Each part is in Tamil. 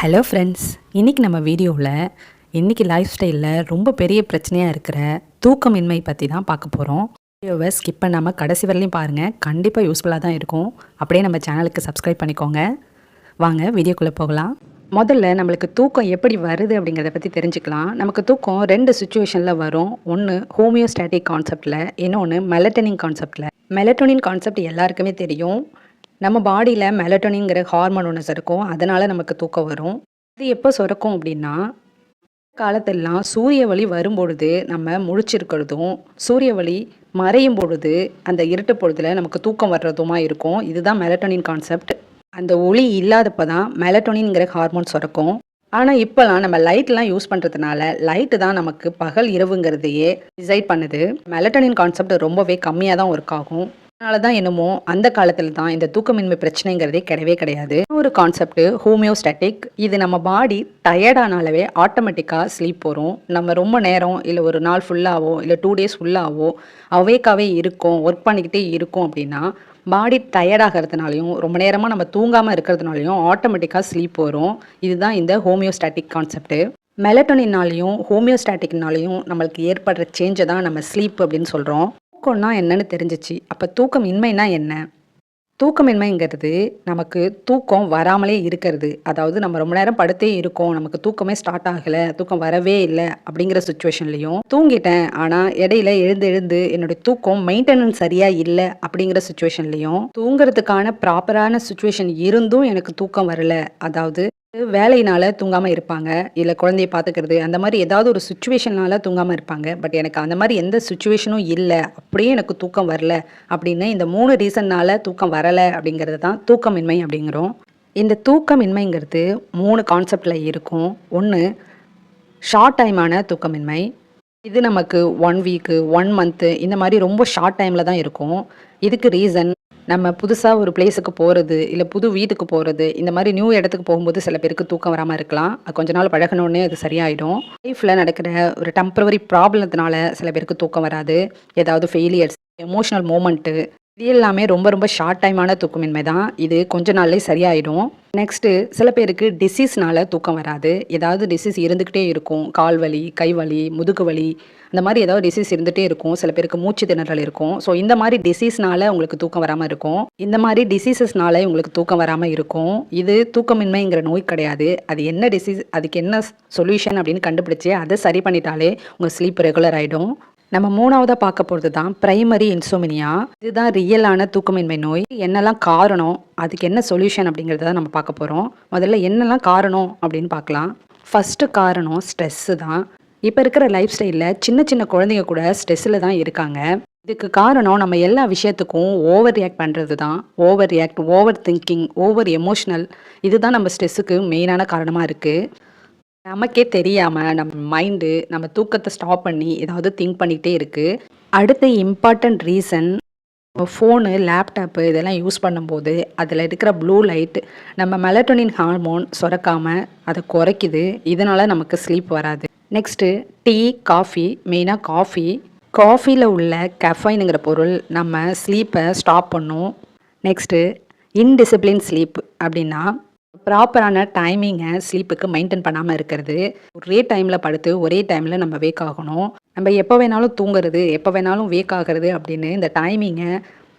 ஹலோ ஃப்ரெண்ட்ஸ் இன்றைக்கி நம்ம வீடியோவில் இன்றைக்கி லைஃப் ஸ்டைலில் ரொம்ப பெரிய பிரச்சனையாக இருக்கிற தூக்கமின்மை பற்றி தான் பார்க்க போகிறோம் வீடியோவை ஸ்கிப் பண்ணாமல் கடைசி வரலையும் பாருங்கள் கண்டிப்பாக யூஸ்ஃபுல்லாக தான் இருக்கும். அப்படியே நம்ம சேனலுக்கு சப்ஸ்கிரைப் பண்ணிக்கோங்க. வாங்க வீடியோக்குள்ளே போகலாம். முதல்ல நம்மளுக்கு தூக்கம் எப்படி வருது அப்படிங்கிறத பற்றி தெரிஞ்சுக்கலாம். நமக்கு தூக்கம் ரெண்டு சுச்சுவேஷனில் வரும். ஒன்று ஹோமியோஸ்டாட்டிக் கான்செப்டில் இன்னொன்று மெலட்டனிங் கான்செப்டில் மெலட்டோனின் கான்செப்ட் எல்லாருக்குமே தெரியும். நம்ம பாடியில் மெலட்டோனிங்கிற ஹார்மோன் ஒன்று இருக்கும் அதனால் நமக்கு தூக்கம் வரும். அது எப்போ சுரக்கும் அப்படின்னா காலத்தெல்லாம் சூரிய ஒளி வரும்பொழுது நம்ம முழிச்சிருக்கிறதும் சூரிய ஒளி மறையும் பொழுது அந்த இருட்டு பொழுதுல நமக்கு தூக்கம் வர்றதுமா இருக்கும். இதுதான் மெலட்டோனின் கான்செப்ட் அந்த ஒளி இல்லாதப்ப தான் மெலட்டோனின்கிற ஹார்மோன் சுரக்கும். ஆனால் இப்போலாம் நம்ம லைட்லாம் யூஸ் பண்ணுறதுனால லைட்டு தான் நமக்கு பகல் இரவுங்கிறதையே டிசைட் பண்ணுது. மெலட்டோனின் கான்செப்ட் ரொம்பவே கம்மியாக தான் ஒர்க் ஆகும். அதனால தான் என்னமோ அந்த காலத்தில் தான் இந்த தூக்கமின்மை பிரச்சனைங்கிறதே கிடையவே கிடையாது. ஒரு கான்செப்ட் ஹோமியோஸ்டாட்டிக் இது நம்ம பாடி டயர்டானாலவே ஆட்டோமேட்டிக்காக ஸ்லீப் வரும். நம்ம ரொம்ப நேரம் இல்லை ஒரு நாள் ஃபுல்லாகவோ இல்லை டூ டேஸ் ஃபுல்லாகவோ அவேக்காகவே இருக்கும் ஒர்க் பண்ணிக்கிட்டே இருக்கும் அப்படின்னா பாடி டயர்டாகிறதுனாலையும் ரொம்ப நேரமாக நம்ம தூங்காமல் இருக்கிறதுனாலையும் ஆட்டோமேட்டிக்காக ஸ்லீப் வரும். இதுதான் இந்த ஹோமியோஸ்டாட்டிக் கான்செப்ட்டு மெலட்டோனினாலையும் ஹோமியோஸ்டாட்டிக்னாலையும் நம்மளுக்கு ஏற்படுற சேஞ்சை தான் நம்ம ஸ்லீப் அப்படின்னு சொல்கிறோம் தூக்கம்னா என்னன்னு தெரிஞ்சிச்சு. அப்போ தூக்கம் இன்மைனா என்ன? தூக்கமின்மைங்கிறது நமக்கு தூக்கம் வராமலே இருக்கிறது. அதாவது நம்ம ரொம்ப நேரம் படுத்தே இருக்கோம். நமக்கு தூக்கமே ஸ்டார்ட் ஆகலை. தூக்கம் வரவே இல்லை அப்படிங்கிற சுச்சுவேஷன்லையும் தூங்கிட்டேன். ஆனால் இடையில எழுந்து எழுந்து என்னுடைய தூக்கம் மெயின்டெனன்ஸ் சரியாக இல்லை அப்படிங்கிற சுச்சுவேஷன்லையும் தூங்குறதுக்கான ப்ராப்பரான சுச்சுவேஷன் இருந்தும் எனக்கு தூக்கம் வரல. அதாவது வேலையினால தூங்காமல் இருப்பாங்க இல்லை குழந்தைய பார்த்துக்கிறது அந்த மாதிரி ஏதாவது ஒரு சுச்சுவேஷனால தூங்காமல் இருப்பாங்க. பட் எனக்கு அந்த மாதிரி எந்த சுச்சுவேஷனும் இல்லை. அப்படியே எனக்கு தூக்கம் வரல அப்படின்னு இந்த மூணு ரீசன்னால தூக்கம் வரலை அப்படிங்கிறது தான் தூக்கமின்மை அப்படிங்கிறோம். இந்த தூக்கமின்மைங்கிறது மூணு கான்செப்டில் இருக்கும். ஒன்று ஷார்ட் டைமான தூக்கமின்மை. இது நமக்கு ஒன் வீக்கு ஒன் மந்த்து இந்த மாதிரி ரொம்ப ஷார்ட் டைமில் தான் இருக்கும். இதுக்கு ரீசன் நம்ம புதுசாக ஒரு பிளேஸுக்கு போகிறது இல்லை புது வீட்டுக்கு போகிறது இந்த மாதிரி நியூ இடத்துக்கு போகும்போது சில பேருக்கு தூக்கம் வராமல் இருக்கலாம். கொஞ்ச நாள் பழகினோடனே அது சரியாயிடும். லைஃப்பில் நடக்கிற ஒரு டெம்பரவரி ப்ராப்ளத்தினால சில பேருக்கு தூக்கம் வராது. ஏதாவது ஃபெயிலியர்ஸ் எமோஷனல் மூமெண்ட்டு இது எல்லாமே ரொம்ப ரொம்ப ஷார்ட் டைமான தூக்கமின்மை தான். இது கொஞ்ச நாள்லேயே சரியாயிடும். நெக்ஸ்ட்டு சில பேருக்கு டிசீஸ்னால தூக்கம் வராது. ஏதாவது டிசீஸ் இருந்துக்கிட்டே இருக்கும். கால் வலி கை வலி முதுகு வலி அந்த மாதிரி ஏதாவது டிசீஸ் இருந்துகிட்டே இருக்கும். சில பேருக்கு மூச்சு திணறல் இருக்கும். ஸோ இந்த மாதிரி டிசீஸ்னால உங்களுக்கு தூக்கம் வராமல் இருக்கும். இந்த மாதிரி டிசீசஸ்னால உங்களுக்கு தூக்கம் வராமல் இருக்கும். இது தூக்கமின்மைங்கிற நோய் கிடையாது. அது என்ன டிசீஸ் அதுக்கு என்ன சொல்யூஷன் அப்படின்னு கண்டுபிடிச்சி அதை சரி பண்ணிட்டாலே உங்கள் ஸ்லீப் ரெகுலர் ஆகிடும் நம்ம மூணாவதாக பார்க்க போகிறது தான் பிரைமரி இன்சோமினியா இதுதான் ரியலான தூக்கமின்மை நோய். என்னெல்லாம் காரணம்? அதுக்கு என்ன சொல்யூஷன் அப்படிங்கிறத தான் நம்ம பார்க்க போகிறோம் முதல்ல என்னெல்லாம் காரணம் அப்படின்னு பார்க்கலாம். ஃபஸ்ட்டு காரணம் ஸ்ட்ரெஸ்ஸு தான். இப்போ இருக்கிற லைஃப் ஸ்டைலில் சின்ன சின்ன குழந்தைங்க கூட ஸ்ட்ரெஸ்ஸில் தான் இருக்காங்க. இதுக்கு காரணம் நம்ம எல்லா விஷயத்துக்கும் ஓவர் ரியாக்ட் பண்ணுறது தான் over react over thinking over emotional இதுதான் நம்ம ஸ்ட்ரெஸ்ஸுக்கு மெயினான காரணமாக இருக்குது நமக்கே தெரியாமல் நம்ம மைண்டு நம்ம தூக்கத்தை ஸ்டாப் பண்ணி ஏதாவது திங்க் பண்ணிகிட்டே இருக்குது அடுத்த இம்பார்ட்டண்ட் ரீசன் ஃபோனு லேப்டாப்பு இதெல்லாம் யூஸ் பண்ணும்போது அதில் இருக்கிற ப்ளூ லைட் நம்ம மெலட்டோனின் ஹார்மோன் சுரக்காமல் அதை குறைக்குது. இதனால் நமக்கு ஸ்லீப் வராது. நெக்ஸ்ட்டு டீ காஃபி மெயினாக காஃபி காஃபியில் உள்ள கெஃபைனுங்கிற பொருள் நம்ம ஸ்லீப்பை ஸ்டாப் பண்ணும். நெக்ஸ்ட்டு இன்டிசிப்ளின் ஸ்லீப் அப்படின்னா ப்ராப்பரான டைமிங்கை ஸ்லீப்புக்கு மெயின்டைன் பண்ணாமல் இருக்கிறது. ஒரே டைமில் படுத்து ஒரே டைமில் நம்ம வேக் ஆகணும். நம்ம எப்போ வேணாலும் தூங்குறது எப்போ வேணாலும் வேக் ஆகிறது அப்படின்னு இந்த டைமிங்கை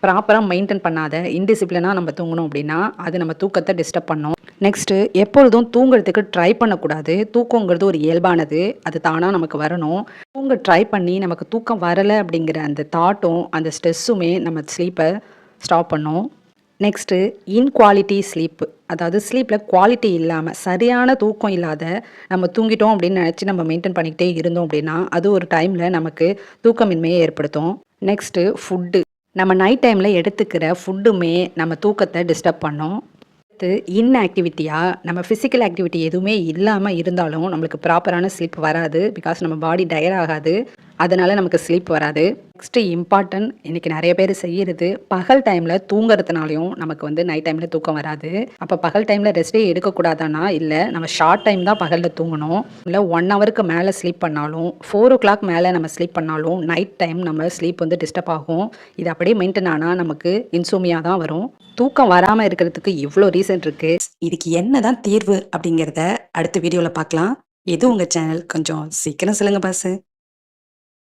ப்ராப்பராக மெயின்டைன் பண்ணாத இன்டிசிப்ளினாக நம்ம தூங்கணும் அப்படின்னா அது நம்ம தூக்கத்தை டிஸ்டர்ப் பண்ணும். நெக்ஸ்ட்டு எப்பொழுதும் தூங்குறதுக்கு ட்ரை பண்ணக்கூடாது. தூக்கங்கிறது ஒரு இயல்பானது. அது தானாக நமக்கு வரணும். தூங்க ட்ரை பண்ணி நமக்கு தூக்கம் வரலை அப்படிங்கிற அந்த தாட்டும் அந்த ஸ்ட்ரெஸ்ஸுமே நம்ம ஸ்லீப்பை ஸ்டாப் பண்ணும். நெக்ஸ்ட்டு இன்குவாலிட்டி ஸ்லீப் அதாவது ஸ்லீப்பில் குவாலிட்டி இல்லாமல் சரியான தூக்கம் இல்லாத நம்ம தூங்கிட்டோம் அப்படின்னு நினச்சி நம்ம மெயின்டைன் பண்ணிக்கிட்டே இருந்தோம் அப்படின்னா அது ஒரு டைமில் நமக்கு தூக்கமின்மையை ஏற்படுத்தும். நெக்ஸ்ட்டு ஃபுட்டு நம்ம நைட் டைமில் எடுத்துக்கிற ஃபுட்டுமே நம்ம தூக்கத்தை டிஸ்டர்ப் பண்ணும். அடுத்து இன்ஆக்டிவிட்டியாக நம்ம ஃபிசிக்கல் ஆக்டிவிட்டி எதுவுமே இல்லாமல் இருந்தாலும் நம்மளுக்கு ப்ராப்பரான ஸ்லீப் வராது பிகாஸ் நம்ம பாடி டயர் ஆகாது. அதனால் நமக்கு ஸ்லீப் வராது. நெக்ஸ்ட்டு இம்பார்ட்டன்ட் இன்றைக்கி நிறைய பேர் செய்கிறது பகல் டைமில் தூங்குறதுனாலையும் நமக்கு வந்து நைட் டைமில் தூக்கம் வராது. அப்போ பகல் டைமில் ரெஸ்ட்டே எடுக்கக்கூடாதானா இல்லை நம்ம ஷார்ட் டைம் தான் பகலில் தூங்கணும். இல்லை ஒன் ஹவருக்கு மேலே ஸ்லீப் பண்ணாலும் ஃபோர் ஓ கிளாக் மேலே நம்ம ஸ்லீப் பண்ணாலும் நைட் டைம் நம்ம ஸ்லீப் வந்து டிஸ்டர்ப் ஆகும். இது அப்படியே மெயின்டைன் ஆனால் நமக்கு இன்சூமியாக தான் வரும். தூக்கம் வராமல் இருக்கிறதுக்கு இவ்வளோ ரீசன் இருக்குது இதுக்கு என்ன தான் தீர்வு அப்படிங்கிறத அடுத்த வீடியோவில் பார்க்கலாம். எது உங்கள் சேனல் கொஞ்சம் சீக்கிரம் சொல்லுங்கள் பாசு